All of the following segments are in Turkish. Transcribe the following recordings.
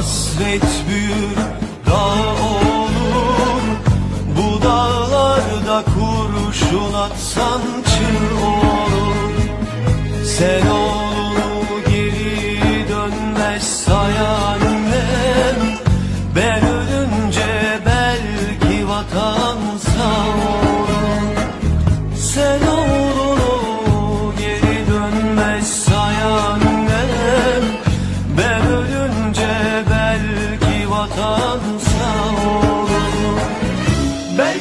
hasret büyür dağ olur. Bu dağlarda kurşun atsan çığ olur. Sen oğlunu geri dönmez sayan annem Ben ölünce belki vatan sağ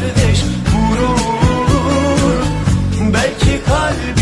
kardeş gurur Belki kalbi